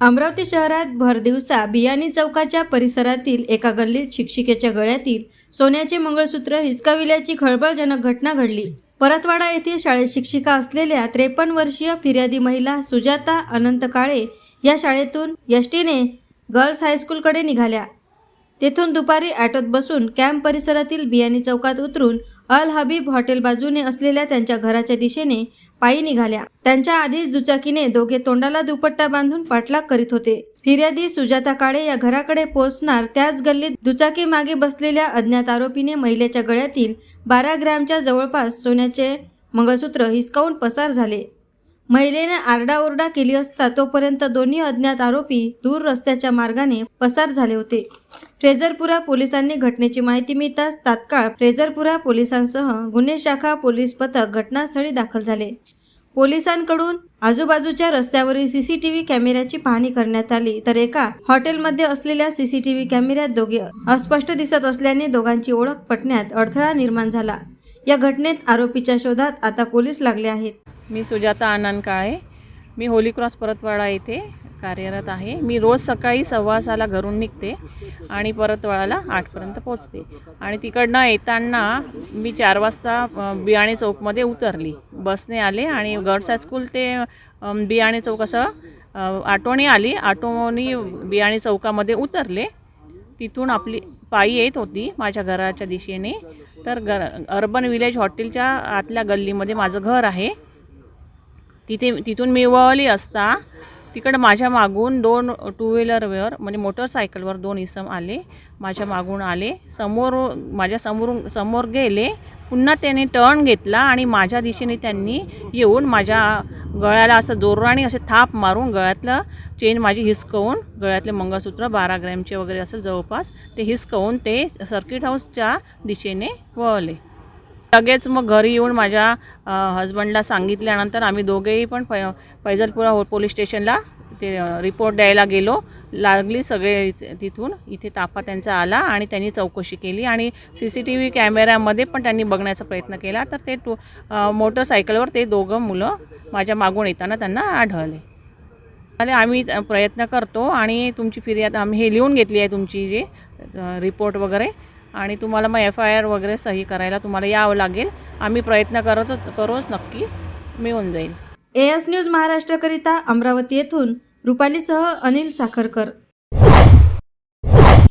अमरावती शहरात भरदिवसा बियाणी चौकाच्या परिसरातील एका गल्लीत शिक्षिकेच्या गळ्यातील सोन्याचे मंगळसूत्र हिसकाविल्याची खळबळजनक घटना घडली. परतवाडा येथील शाळेत शिक्षिका असलेल्या त्रेपन्न वर्षीय फिर्यादी महिला सुजाता अनंत काळे या शाळेतून यष्टीने गर्ल्स हायस्कूलकडे निघाल्या. तेथून दुपारी ॲटोत बसून कॅम्प परिसरातील बियाणी चौकात उतरून अल हबीब हॉटेल बाजूने असलेल्या त्यांच्या घराच्या दिशेने पायी निघाल्या. त्यांच्या आधीच दुचाकीने दोघे तोंडाला दुपट्टा बांधून पाठलाग करीत होते. फिर्यादी सुजाता काळे या घराकडे पोहोचणार त्याच गल्लीत दुचाकी मागे बसलेल्या अज्ञात आरोपीने महिलेच्या गळ्यातील बारा ग्रॅमच्या जवळपास सोन्याचे मंगळसूत्र हिसकावून पसार झाले. महिलेने आरडाओरडा केली असता तोपर्यंत दोन्ही अज्ञात आरोपी दूर रस्त्याच्या मार्गाने पसार झाले होते. फ्रेझरपुरा पोलिसांनी घटनेची माहिती मिळताच तात्काळ फ्रेझरपुरा पोलिसांसह गुन्हे शाखा पोलीस पथक घटनास्थळी दाखल झाले. पोलिसांकडून आजूबाजूच्या रस्त्यावरील सीसीटीव्ही कॅमेऱ्याची पाहणी करण्यात आली तर एका हॉटेलमध्ये असलेल्या सीसीटीव्ही कॅमेऱ्यात दोघे अस्पष्ट दिसत असल्याने दोघांची ओळख पटण्यात अडथळा निर्माण झाला. या घटनेत आरोपीच्या शोधात आता पोलीस लागले आहेत. मी सुजाता आनंद काळे मी होली क्रॉस परतवाडा येथे कार्यरत आहे. मी रोज सकाळी सव्वा सहाला घरून निघते आणि परत वळाला आठपर्यंत पोचते. आणि तिकडनं येताना मी चार वाजता बियाणे चौकमध्ये उतरली. बसने आले आणि गर्ल्स हायस्कूल ते बियाणे चौक असं अ, आटोने आली. आटोनी बियाणे चौकामध्ये उतरले. तिथून आपली पायी येत होती माझ्या घराच्या दिशेने. तर गर अर्बन विलेज हॉटेलच्या आतल्या गल्लीमध्ये माझं घर आहे. तिथे तिथून मी वळली असता तिकडं माझ्या मागून दोन टू व्हीलरवर म्हणजे मोटरसायकलवर दोन इसम आले माझ्या मागून आले. समोर माझ्या समोरून समोर गेले. पुन्हा त्याने टर्न घेतला आणि माझ्या दिशेने त्यांनी येऊन माझ्या गळ्याला असं जोराने असे थाप मारून गळ्यातलं चेन माझी हिसकवून गळ्यातले मंगळसूत्र बारा ग्रॅमचे वगैरे असेल जवळपास ते हिसकवून ते सर्किट हाऊसच्या दिशेने वळले. लगेच मग घरी येऊन माझ्या हजबंडला सांगितल्यानंतर आम्ही दोघेही पण पै फैजलपुरा हो पोलीस स्टेशनला ते रिपोर्ट द्यायला गेलो. लागली सगळे तिथून. इथे ताफा त्यांचा आला आणि त्यांनी चौकशी केली आणि सी सी टी व्ही कॅमेऱ्यामध्ये पण त्यांनी बघण्याचा प्रयत्न केला. तर ते टू मोटरसायकलवर ते दोघं मुलं माझ्या मागून येताना त्यांना आढळले. आणि आम्ही प्रयत्न करतो आणि तुमची फिर्याद आम्ही हे लिहून घेतली आहे तुमची जे रिपोर्ट वगैरे. आणि तुम्हाला मग एफ आय आर वगैरे सही करायला तुम्हाला यावं लागेल. आम्ही प्रयत्न करतच करूच नक्की. मिळून जाईल. एस न्यूज महाराष्ट्रकरिता अमरावती येथून रुपालीसह अनिल साखरकर.